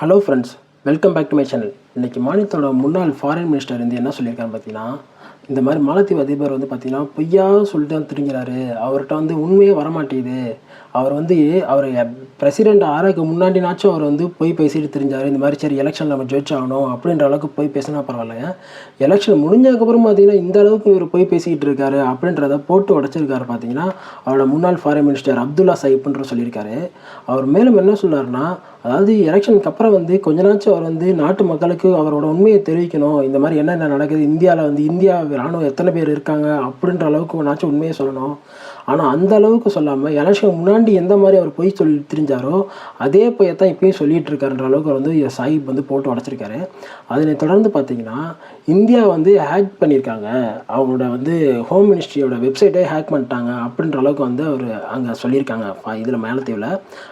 Hello friends welcome back to my channel இன்றைக்கி மாநிலத்தோட முன்னாள் ஃபாரின் மினிஸ்டர் வந்து என்ன சொல்லியிருக்காருன்னு பார்த்தீங்கன்னா இந்த மாதிரி மாலத்தீவு அதிபர் வந்து பார்த்தீங்கன்னா பொய்யா சொல்லிட்டு தான் திரிங்கிறாரு அவர்கிட்ட வந்து உண்மையே வரமாட்டேங்குது. அவர் வந்து அவர் பிரசிடெண்ட் ஆறதுக்கு முன்னாடினாச்சும் அவர் வந்து போய் பேசிட்டு தெரிஞ்சார். இந்த மாதிரி சரி எலெக்ஷன் நம்ம ஜெயிச்சாகணும் அப்படின்ற அளவுக்கு போய் பேசினா பரவாயில்லைங்க. எலெக்ஷன் முடிஞ்சதுக்கப்புறம் பார்த்தீங்கன்னா இந்த அளவுக்கு இவர் போய் பேசிக்கிட்டு இருக்காரு அப்படின்றத போட்டு உடச்சிருக்காரு பார்த்தீங்கன்னா அவரோட முன்னாள் ஃபாரின் மினிஸ்டர் அப்துல்லா சைப்ன்ற சொல்லியிருக்காரு. அவர் மேலும் என்ன சொன்னார்னா அதாவது எலெக்ஷனுக்கு அப்புறம் வந்து கொஞ்ச நாச்சும் அவர் வந்து நாட்டு மக்களுக்கு அவரோட உண்மையை தெரிவிக்கணும். இந்த மாதிரி என்னென்ன நடக்குது? இந்தியாவில் வந்து இந்தியா ராணுவம் எத்தனை பேர் இருக்காங்க? அப்படின்ற அளவுக்கு நாச்சும் உண்மையை சொல்லணும். ஆனால் அந்த அளவுக்கு சொல்லாமல் எலெக்ஷன் முன்னாடி எந்த மாதிரி அவர் பொய் சொல்லி தெரிஞ்சாரோ அதே பொய்யை தான் இப்பயும் சொல்லிகிட்டு இருக்காருன்ற அளவுக்கு வந்து சாஹிப் வந்து போட்டு உடச்சிருக்காரு அதனை தொடர்ந்து பார்த்தீங்கன்னா இந்தியா வந்து ஹேக் பண்ணியிருக்காங்க. அவங்களோட வந்து ஹோம் மினிஸ்ட்ரியோட வெப்சைட்டே ஹேக் பண்ணிட்டாங்க அப்படின்ற அளவுக்கு வந்து அவர் அங்கே சொல்லியிருக்காங்க. இதில் மேலத்தீவில்.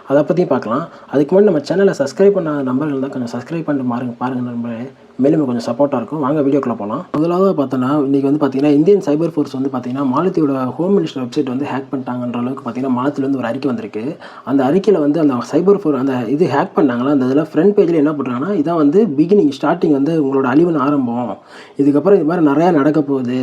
அதை பற்றியும் பார்க்கலாம் அதுக்கு முன்னாடி நம்ம சேனலை சப்ஸ்கிரைப் பண்ண நம்பர்கள் தான் கொஞ்சம் சப்ஸ்கிரைப் பண்ணிட்டு மாறுங்க பாருங்கள் நம்பரே மேலும் கொஞ்சம் சப்போர்ட்டாக இருக்கும். வாங்க வீடியோக்குள்ளே போகலாம் முதலாவது பார்த்தோன்னா இன்றைக்கி வந்து பார்த்தீங்கன்னா இந்தியன் சைபர் ஃபோர்ஸ் வந்து பார்த்தீங்கன்னா மாலத்தியோட ஹோம் மினிஸ்டர் வெப்சைட் வந்து ஹேக் பண்ணிட்டாங்கன்ற அளவுக்கு பார்த்தீங்கன்னா மாலத்திலேருந்து ஒரு அறிக்கை வந்திருக்கு. அந்த அறிக்கையில் வந்து அந்த சைபர் ஃபோர் அந்த இது ஹேக் பண்ணாங்களா அந்த இதில் ஃப்ரண்ட் பேஜில் என்ன பண்ணுறாங்கன்னா இதான் வந்து பிகினிங் ஸ்டார்டிங் வந்து உங்களோட அழிவின் ஆரம்பம். இதுக்கப்புறம் இது மாதிரி நிறையா நடக்க போகுது.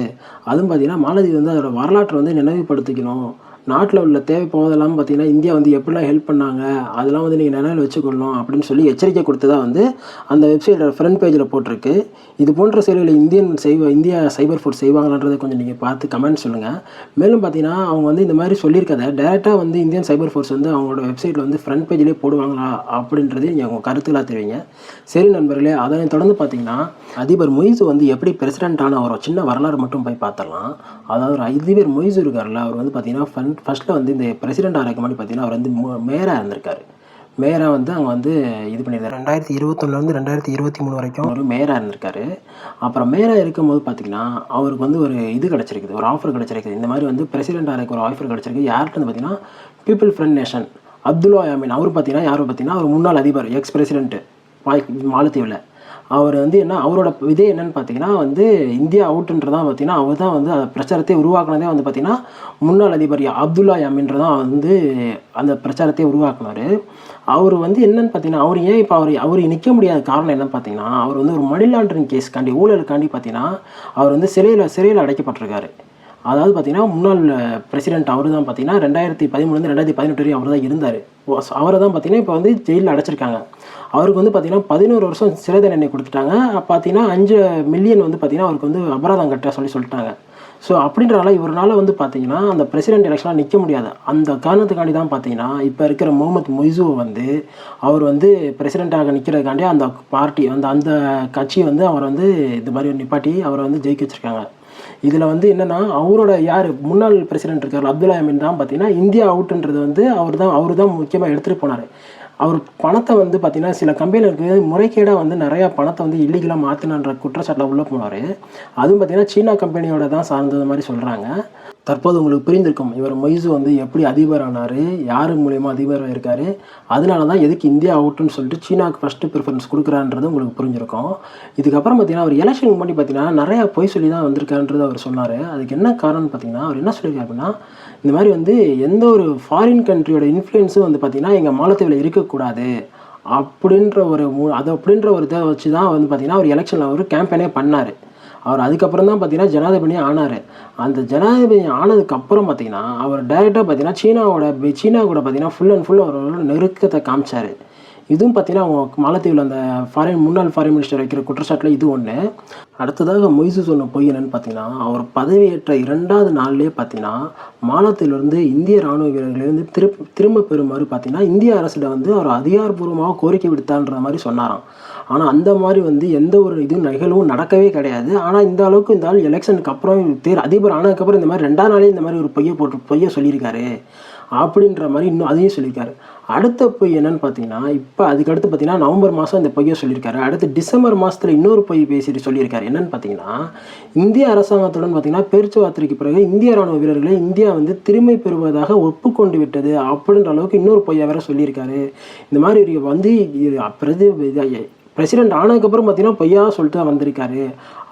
அதுவும் பார்த்தீங்கன்னா மாலதி வந்து அதோட வரலாற்றை வந்து நினைவுபடுத்திக்கணும். நாட்டில் உள்ள தேவை போவதெல்லாம் பார்த்தீங்கன்னா இந்தியா வந்து எப்படிலாம் ஹெல்ப் பண்ணாங்க அதெல்லாம் வந்து நீங்கள் நினைவில் வச்சுக்கொள்ளணும் அப்படின்னு சொல்லி எச்சரிக்கை கொடுத்ததாக வந்து அந்த வெப்சைட்டோட ஃப்ரண்ட் பேஜில் போட்டிருக்கு. இது போன்ற செயல்களை இந்தியன் செய்வ இந்தியா சைபர் ஃபோர்ஸ் செய்வாங்களான்றதை கொஞ்சம் நீங்கள் பார்த்து கமெண்ட் சொல்லுங்கள் மேலும் பார்த்தீங்கன்னா அவங்க வந்து இந்த மாதிரி சொல்லியிருக்கத டேரெக்டாக வந்து இந்தியன் சைபர் ஃபோர்ஸ் வந்து அவங்களோட வெப்சைட்டில் வந்து ஃப்ரண்ட் பேஜ்லேயே போடுவாங்களா அப்படின்றதே நீங்கள் உங்கள் கருத்துக்களாக தெரிவிங்க. சரி நண்பர்களே அதனை தொடர்ந்து பார்த்தீங்கன்னா அதிபர் மொய்சு வந்து எப்படி பிரசிடென்ட் ஆன ஒரு சின்ன வரலாறு மட்டும் போய் பார்த்துடலாம். அதாவது ஒரு அதிபர் மொய்சு இருக்கார்ல அவர் வந்து பார்த்தீங்கன்னா ஃபன் ஃபஸ்ட்டில் வந்து இந்த பிரசிடென்ட் ஆகிறதுக்கு முன்னாடி பார்த்தீங்கன்னா அவர் வந்து மேயராக இருந்திருக்காரு. மேயராக வந்து அவங்க வந்து இது பண்ணியிருந்தார். ரெண்டாயிரத்தி இருபத்தொன்னுலேருந்து ரெண்டாயிரத்தி இருபத்தி மூணு வரைக்கும் ஒரு மேயராக இருந்திருக்காரு. அப்புறம் மேயராக இருக்கும்போது பார்த்தீங்கன்னா அவருக்கு வந்து ஒரு இது கிடச்சிருக்குது ஒரு ஆஃபர் கிடச்சிருக்குது. இந்த மாதிரி வந்து பிரசிடென்ட் ஆகிறதுக்கு ஒரு ஆஃபர் கிடச்சிருக்கு. யார்கிட்ட வந்து பார்த்தீங்கன்னா people friend nation Abdulla Yameen அவர் பார்த்தீங்கன்னா யார் பார்த்தீங்கன்னா அவர் முன்னாள் அதிபர் எக்ஸ் பிரசிடென்ட்டு மாலத்தீவில். அவர் வந்து என்ன அவரோட இதே என்னன்னு பார்த்தீங்கன்னா வந்து இந்தியா அவுட்டுன்றதான் பார்த்தீங்கன்னா அவர் தான் வந்து அந்த பிரச்சாரத்தை உருவாக்குனதே வந்து பார்த்தீங்கன்னா முன்னாள் அதிபர் அப்துல்லா யாமின்றதான் வந்து அந்த பிரச்சாரத்தை உருவாக்குனார். அவர் வந்து என்னன்னு பார்த்தீங்கன்னா அவர் ஏன் இப்போ அவர் அவர் நிற்க முடியாத காரணம் என்னன்னு பார்த்தீங்கன்னா அவர் வந்து ஒரு மணி லாண்டரிங் கேஸ்க்காண்டி ஊழலுக்காண்டி பார்த்தீங்கன்னா அவர் வந்து சிறையில் சிறையில் அடைக்கப்பட்டிருக்காரு. அதாவது பார்த்தீங்கன்னா முன்னாள் பிரசிடென்ட் அவர் தான் பார்த்தீங்கன்னா ரெண்டாயிரத்தி பதிமூணுலேருந்து ரெண்டாயிரத்தி பதினெட்டு வரையும் அவர் தான் இருந்தார். அவரை தான் பார்த்தீங்கன்னா இப்போ வந்து ஜெயிலில் அடைச்சிருக்காங்க. அவருக்கு வந்து பார்த்தீங்கன்னா பதினோரு வருஷம் சிறை தண்டனை கொடுத்துட்டாங்க. பார்த்தீங்கன்னா அஞ்சு மில்லியன் வந்து பார்த்தீங்கன்னா அவருக்கு வந்து அபராதம் கட்ட சொல்லி சொல்லிட்டாங்க. ஸோ அப்படின்றனால இவரால் வந்து பார்த்தீங்கன்னா அந்த பிரசிடென்ட் எலெக்ஷனாக நிற்க முடியாது. அந்த காரணத்துக்காண்டி தான் பார்த்தீங்கன்னா இப்போ இருக்கிற முகமது மொய்சுவை வந்து அவர் வந்து பிரசிடெண்ட்டாக நிற்கிறதுக்காண்டி அந்த பார்ட்டி அந்த அந்த கட்சி வந்து அவர் வந்து இது மாதிரி நிப்பாட்டி அவரை வந்து ஜெயிக்க வச்சுருக்காங்க. இதில் வந்து என்னென்னா அவரோட யார் முன்னாள் பிரசிடென்ட் இருக்கார் அப்துல் அமீன் தான் பார்த்தீங்கன்னா இந்தியா அவுட்டுன்றது வந்து அவர் தான் அவர் தான் முக்கியமாக எடுத்துகிட்டு போனார். அவர் பணத்தை வந்து பார்த்திங்கன்னா சில கம்பெனிகளுக்கு முறைகேடாக வந்து நிறையா பணத்தை வந்து இல்லீகலாக மாற்றினான்ற குற்றச்சாட்டில் உள்ளே போனார். அதுவும் பார்த்திங்கன்னா சீனா கம்பெனியோட தான் சார்ந்தது மாதிரி சொல்கிறாங்க தற்போது உங்களுக்கு புரிந்திருக்கும் இவர் மொய்சு வந்து எப்படி அதிபர் ஆனார் யார் மூலியமாக அதிபராக இருக்கார் அதனால தான் எதுக்கு இந்தியா அவுட்டுன்னு சொல்லிட்டு சீனாவுக்கு ஃபஸ்ட்டு ப்ரிஃபரன்ஸ் கொடுக்குறான்றது உங்களுக்கு புரிஞ்சிருக்கும். இதுக்கப்புறம் பார்த்தீங்கன்னா அவர் எலெக்ஷன் முன்னாடி பார்த்தீங்கன்னா நிறையா பொய் சொல்லி தான் வந்திருக்காருன்றது அவர் சொன்னார். அதுக்கு என்ன காரணம்னு பார்த்தீங்கன்னா அவர் என்ன சொல்லியிருக்காரு அப்படின்னா இந்த மாதிரி வந்து எந்த ஒரு ஃபாரின் கண்ட்ரியோட இன்ஃப்ளூயன்ஸும் வந்து பார்த்திங்கன்னா எங்கள் மாலத்தீவில் இருக்கக்கூடாது. அப்படின்ற ஒரு அது அப்படின்ற ஒரு இதை வச்சு தான் வந்து பார்த்திங்கன்னா அவர் எலெக்ஷனில் அவர் கேம்பெயினே பண்ணார். அவர் அதுக்கப்புறம் தான் பார்த்தீங்கன்னா ஜனாதிபதி ஆனார். அந்த ஜனாதிபதி ஆனதுக்கப்புறம் பார்த்தீங்கன்னா அவர் டைரெக்டாக பார்த்தீங்கன்னா சீனாவோட சீனா கூட பார்த்தீங்கன்னா ஃபுல் அண்ட் ஃபுல் அவரோட நெருக்கத்தை காமிச்சார். இதுவும் பார்த்தீங்கன்னா அவங்க மாலத்தீவில் அந்த ஃபாரின் முன்னாள் ஃபாரின் மினிஸ்டர் வைக்கிற குற்றச்சாட்டில் இது ஒன்று அடுத்ததாக மொய்சு சொன்ன பொய் என்னன்னு பார்த்தீங்கன்னா அவர் பதவியேற்ற இரண்டாவது நாள்லேயே பார்த்தீங்கன்னா மாலத்திலிருந்து இந்திய ராணுவ வீரர்களிருந்து திரு திரும்ப பெறுமாறு பார்த்தீங்கன்னா இந்திய அரசிடம் வந்து அவர் அதிகாரப்பூர்வமாக கோரிக்கை விடுத்தான்ற மாதிரி சொன்னாராம். ஆனால் அந்த மாதிரி வந்து எந்த ஒரு இதுவும் நிகழ்வும் நடக்கவே கிடையாது. ஆனால் இந்த அளவுக்கு இந்த ஆள் எலெக்ஷனுக்கு அப்புறம் தேர் அதிபர் ஆனதுக்கப்புறம் இந்த மாதிரி ரெண்டாம் நாளே இந்த மாதிரி ஒரு பொய்யை போட்டு பொய்யை சொல்லியிருக்காரு. அப்படின்ற மாதிரி இன்னும் அதையும் சொல்லியிருக்காரு. அடுத்த பொய் என்னன்னு பார்த்தீங்கன்னா இப்போ அதுக்கடுத்து பார்த்தீங்கன்னா நவம்பர் மாதம் இந்த பொய்யை சொல்லியிருக்காரு. அடுத்து டிசம்பர் மாதத்தில் இன்னொரு பொய் பேசிட்டு சொல்லியிருக்காரு. என்னன்னு பார்த்தீங்கன்னா இந்திய அரசாங்கத்துடன் பார்த்தீங்கன்னா பேச்சுவார்த்தைக்கு பிறகு இந்திய ராணுவ வீரர்களை இந்தியா வந்து திரும்பி பெறுவதாக ஒப்புக்கொண்டு விட்டது அப்படின்ற அளவுக்கு இன்னொரு பொய்யை வேற சொல்லியிருக்காரு. இந்த மாதிரி வந்து பிரதி பிரசிடென்ட் ஆனதுக்கப்புறம் பார்த்தீங்கன்னா பொய்யா சொல்லிட்டு தான் வந்திருக்காரு.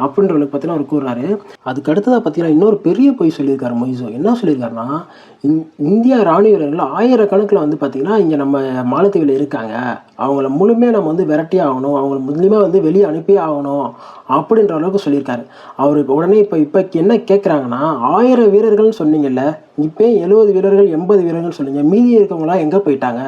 அப்படின்றவங்களுக்கு பார்த்தீங்கன்னா அவர் கூறுறாரு. அதுக்கு அடுத்ததாக பார்த்தீங்கன்னா இன்னொரு பெரிய பொய் சொல்லியிருக்காரு மொய்சோ என்ன சொல்லியிருக்காருன்னா இந்தியா ராணுவ வீரர்கள் ஆயிரக்கணக்கில் வந்து பார்த்திங்கன்னா இங்கே நம்ம மாலத்தீவில் இருக்காங்க. அவங்கள முழுமையாக நம்ம வந்து விரட்டி ஆகணும். அவங்கள முழுமையாக வந்து வெளியே அனுப்பியே ஆகணும் அப்படின்ற அளவுக்கு சொல்லியிருக்காரு. அவர் இப்போ உடனே இப்போ இப்போ என்ன கேட்குறாங்கன்னா ஆயிரம் வீரர்கள்னு சொன்னீங்கல்ல இப்போ எழுபது வீரர்கள் எண்பது வீரர்கள் சொல்லுங்க. மீதி இருக்கவங்களாம் எங்கே போயிட்டாங்க?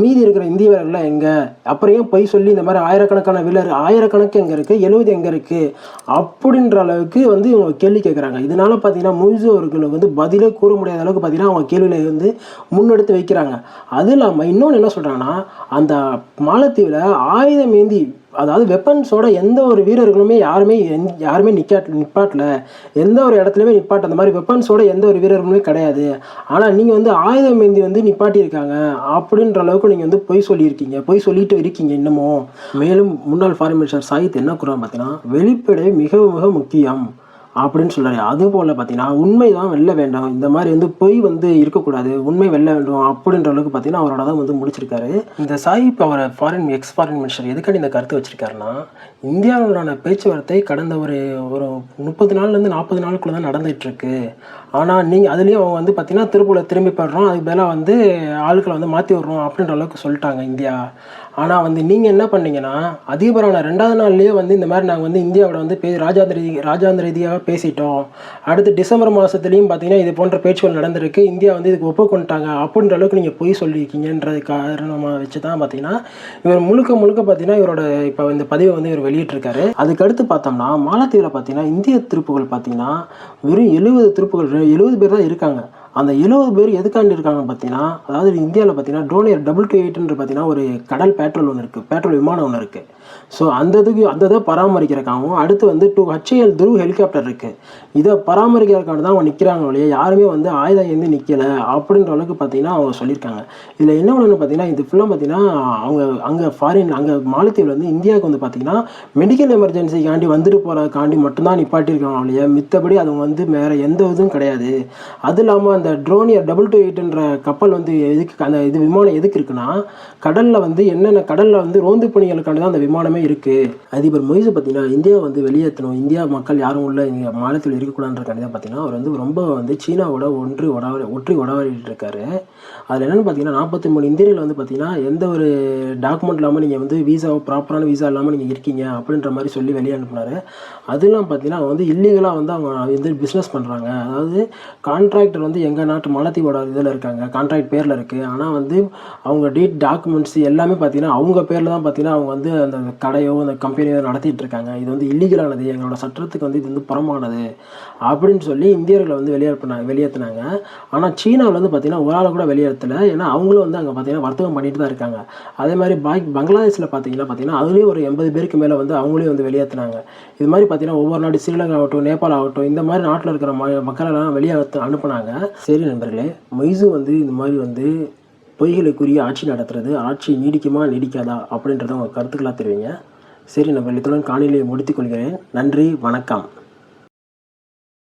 மீதி இருக்கிற இந்திய வீரர்கள்லாம் எங்கே? அப்புறம் ஏன் பொய் சொல்லி இந்த மாதிரி ஆயிரக்கணக்கான வீரர் ஆயிரக்கணக்கு எங்கே இருக்குது எழுபது எங்கே இருக்குது அப்படின்ற அளவுக்கு வந்து இவங்க கேள்வி கேட்குறாங்க இதனால் பார்த்தீங்கன்னா முழுசு அவர்களுக்கு வந்து பதிலே கூற முடியாத அளவுக்கு பார்த்தீங்கன்னா அவங்க கேள்வியில் வந்து முன்னெடுத்து வைக்கிறாங்க. அது இல்லாமல் இன்னொன்று என்ன சொல்கிறாங்கன்னா அந்த மாலத்தீவில் ஆயுதம் ஏந்தி அதாவது வெப்பன்ஸோட எந்த ஒரு வீரர்களுமே யாருமே எந் யாருமே நிற்காட் நிப்பாட்டல. எந்த ஒரு இடத்துலையுமே நிப்பாட்ட அந்த மாதிரி வெப்பன்ஸோட எந்த ஒரு வீரர்களுமே கிடையாது. ஆனால் நீங்கள் வந்து ஆயுதம் ஏந்தி வந்து நிப்பாட்டியிருக்காங்க அப்படின்ற அளவுக்கு நீங்கள் வந்து பொய் சொல்லியிருக்கீங்க. பொய் சொல்லிட்டு இருக்கீங்க இன்னமும். மேலும் முன்னாள் ஃபாரின் மினிஸ்டர் சாகித் என்ன கூறாங்க பார்த்தீங்கன்னா வெளிப்படை மிக மிக முக்கியம். அப்படின்னு சொல்கிறாரு அதுபோல் பார்த்தீங்கன்னா உண்மை தான் வெல்ல வேண்டும். இந்த மாதிரி வந்து பொய் வந்து இருக்கக்கூடாது. உண்மை வெல்ல வேண்டும் அப்படின்ற அளவுக்கு பார்த்தீங்கன்னா அவரோட தான் வந்து முடிச்சிருக்காரு. இந்த சாஹிப் அவரை ஃபாரின் எக்ஸ் ஃபாரின் மினிஸ்டர் எதுக்காண்டி இந்த கருத்து வச்சிருக்காருன்னா இந்தியாவுடனான பேச்சுவார்த்தை கடந்த ஒரு ஒரு முப்பது நாள்லேருந்து நாற்பது நாளுக்குள்ள தான் நடந்துகிட்ருக்கு. ஆனால் நீங்கள் அதுலேயும் அவங்க வந்து பார்த்தீங்கன்னா திருப்பூரில் திரும்பி போடுறோம் அதுக்கு மேலே வந்து ஆளுக்களை வந்து மாற்றி விடுறோம் அப்படின்ற அளவுக்கு சொல்லிட்டாங்க இந்தியா. ஆனால் வந்து நீங்கள் என்ன பண்ணீங்கன்னா அதிபரான ரெண்டாவது நாள்லேயே வந்து இந்த மாதிரி நாங்கள் வந்து இந்தியாவோட வந்து பே ராஜாந்திர ராஜாந்திர ரீதியாக பேசிட்டோம். அடுத்து டிசம்பர் மாதத்துலேயும் பார்த்தீங்கன்னா இது போன்ற பேச்சுகள் நடந்திருக்கு. இந்தியா வந்து இதுக்கு ஒப்புக்கொண்டாங்க அப்படின்ற அளவுக்கு நீங்கள் பொய் சொல்லியிருக்கீங்கன்றது காரணமாக வச்சு தான் பார்த்தீங்கன்னா இவர் முழுக்க முழுக்க பார்த்தீங்கன்னா இவரோட இப்போ இந்த பதிவை வந்து இவர் வெளியிட்டிருக்காரு. அதுக்கடுத்து பார்த்தோம்னா மாலத்தீவில் பார்த்தீங்கன்னா இந்திய திருப்புகள் பார்த்தீங்கன்னா வெறும் எழுபது திருப்புகள் எழுபது பேர் தான் இருக்காங்க. அந்த எழுபது பேர் எதுக்காண்டி இருக்காங்க பார்த்தீங்கன்னா அதாவது இந்தியாவில் பார்த்தீங்கன்னா ட்ரோனியர் டபுள் டூ எயிட்ன்ற பார்த்தீங்கன்னா ஒரு கடல் பேட்ரோல் ஒன்று இருக்குது பேட்ரோல் விமானம் ஒன்று இருக்குது ஸோ அந்த இதுக்கு அந்த இதை பராமரிக்கிறக்காகவும் அடுத்து வந்து டூ ஹச்ஏஎல் துருவ ஹெலிகாப்டர் இருக்குது இதை பராமரிக்கிறதுக்காக தான் அவங்க நிற்கிறாங்க ஒழிய யாருமே வந்து ஆயுதம் ஏந்தி நிற்கலை அப்படின்ற அளவுக்கு பார்த்தீங்கன்னா அவங்க சொல்லியிருக்காங்க. இதில் என்ன ஒன்று பார்த்தீங்கன்னா இது ஃபுல்லாக பார்த்தீங்கன்னா அவங்க அங்கே ஃபாரின் அங்கே மாலத்தீவில் வந்து இந்தியாவுக்கு வந்து பார்த்தீங்கன்னா மெடிக்கல் எமர்ஜென்சிக்காண்டி வந்துட்டு போகிறதுக்காண்டி மட்டும்தான் நிப்பாட்டியிருக்காங்க ஒழிய மித்தபடி அது வந்து வேறு எந்த இதுவும் கிடையாது. அது இல்லாமல் அந்த ட்ரோனியர் டபுள் டூ எயிட்ன்ற கப்பல் வந்து எதுக்கு அந்த இது விமானம் எதுக்கு இருக்குன்னா கடலில் வந்து என்னென்ன கடலில் வந்து ரோந்து பணிகளுக்கான தான் அந்த விமானமே இருக்குது அதிபர் மொய்சு பார்த்தீங்கன்னா இந்தியா வந்து வெளியேற்றணும். இந்தியா மக்கள் யாரும் உள்ள இங்கே மாநிலத்தில் இருக்கக்கூடாதுன்றக்காண்டி தான் பார்த்தீங்கன்னா அவர் வந்து ரொம்ப வந்து சீனாவோட ஒன்று உடவ ஒற்றி உடவாடிட்டு இருக்காரு. அதில் என்னென்னு பார்த்தீங்கன்னா நாற்பத்தி மூணு இந்தியர்கள் வந்து பார்த்தீங்கன்னா எந்த ஒரு டாக்குமெண்ட் இல்லாமல் நீங்கள் வந்து வீசா ப்ராப்பரான வீசா இல்லாமல் நீங்கள் இருக்கீங்க அப்படின்ற மாதிரி சொல்லி வெளியே அனுப்புனாரு. அதெல்லாம் பார்த்தீங்கன்னா அவங்க வந்து இல்லீகலாக வந்து அவங்க வந்து பிஸ்னஸ் பண்ணுறாங்க அதாவது கான்ட்ராக்டர் வந்து எங்கள் நாட்டு மலத்தீவோட இதில் இருக்காங்க. கான்ட்ராக்ட் பேரில் இருக்குது ஆனால் வந்து அவங்க டீட் டாக்குமெண்ட்ஸ் எல்லாமே பார்த்தீங்கன்னா அவங்க பேரில் தான் பார்த்தீங்கன்னா அவங்க வந்து அந்த கடையோ அந்த கம்பெனியோ நடத்திட்டு இருக்காங்க. இது வந்து இல்லீகலானது எங்களோட சட்டத்துக்கு வந்து இது வந்து புறமானது. அப்படின்னு சொல்லி இந்தியர்களை வந்து வெளியேற்றினாங்க வெளியேற்றினாங்க. ஆனால் சீனாவில் வந்து பார்த்தீங்கன்னா ஒரு ஆளை கூட வெளியேற்றலை. ஏன்னா அவங்களும் வந்து அங்கே பார்த்தீங்கன்னா வர்த்தகம் பண்ணிட்டு தான் இருக்காங்க. அதே மாதிரி பாய் பங்களாதேஷில் பார்த்தீங்கன்னா பார்த்தீங்கன்னா அதுலேயும் ஒரு எண்பது பேருக்கு மேலே வந்து அவங்களையும் வந்து வெளியேற்றினாங்க. இது மாதிரி பார்த்தீங்கன்னா ஒவ்வொரு நாடு ஸ்ரீலங்கா ஆகட்டும் நேபாள் ஆகட்டும் இந்த மாதிரி நாட்டில் இருக்கிற ம மக்களெல்லாம் வெளியே அனுப்புனாங்க. சரி நண்பர்களே மைசூர் வந்து இந்த மாதிரி வந்து பொய்களுக்குரிய ஆட்சி நடத்துறது ஆட்சி நீடிக்குமா நீடிக்காதா அப்படின்றத உங்கள் கருத்துக்களாக தெரிவிங்க. சரி நம்ம இத்துடன் காணொலியை முடித்துக் கொள்கிறேன். நன்றி வணக்கம்.